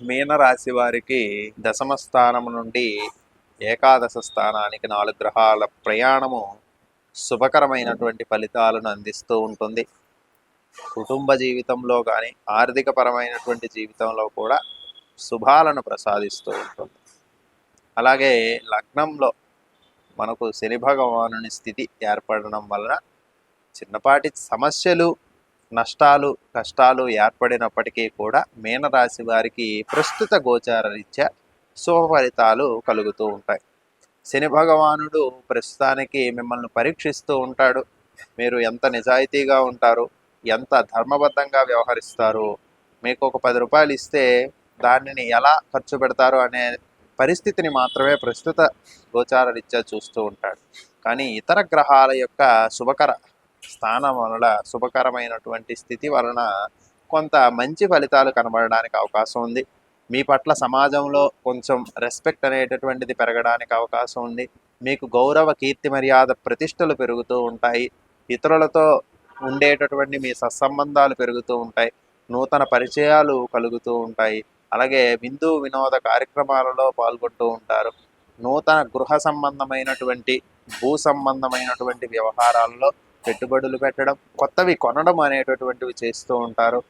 మీనరాశి వారికి దశమ స్థానం నుండి ఏకాదశ స్థానానికి నాలుగు గ్రహాల ప్రయాణము శుభకరమైనటువంటి ఫలితాలను అందిస్తూ ఉంటుంది. కుటుంబ జీవితంలో కానీ ఆర్థిక పరమైనటువంటి జీవితంలో కూడా శుభాలను ప్రసాదిస్తూ ఉంటుంది. అలాగే లగ్నంలో మనకు శని భగవానుని స్థితి ఏర్పడడం వలన చిన్నపాటి సమస్యలు నష్టాలు కష్టాలు ఏర్పడినప్పటికీ కూడా మీనరాశి వారికి ప్రస్తుత గోచార రీత్యా శుభ ఫలితాలు కలుగుతూ ఉంటాయి. శని భగవానుడు ప్రస్తుతానికి మిమ్మల్ని పరీక్షిస్తూ ఉంటాడు. మీరు ఎంత నిజాయితీగా ఉంటారు ఎంత ధర్మబద్ధంగా వ్యవహరిస్తారు మీకు ఒక పది రూపాయలు ఇస్తే దానిని ఎలా ఖర్చు పెడతారు అనే పరిస్థితిని మాత్రమే ప్రస్తుత గోచార రీత్యా చూస్తూ ఉంటాడు. కానీ ఇతర గ్రహాల యొక్క శుభకర స్థానం వలన శుభకరమైనటువంటి స్థితి వలన కొంత మంచి ఫలితాలు కనబడడానికి అవకాశం ఉంది. మీ పట్ల సమాజంలో కొంచెం రెస్పెక్ట్ అనేటటువంటిది పెరగడానికి అవకాశం ఉంది. మీకు గౌరవ కీర్తి మర్యాద ప్రతిష్టలు పెరుగుతూ ఉంటాయి. ఇతరులతో ఉండేటటువంటి మీ సత్సంబంధాలు పెరుగుతూ ఉంటాయి. నూతన పరిచయాలు కలుగుతూ ఉంటాయి. అలాగే విందు వినోద కార్యక్రమాలలో పాల్గొంటూ ఉంటారు. నూతన గృహ సంబంధమైనటువంటి భూ సంబంధమైనటువంటి వ్యవహారాల్లో పెట్టుబడులు పెట్టడం కొత్తవి కొనడం అనేటటువంటివి చేస్తూ ఉంటారు.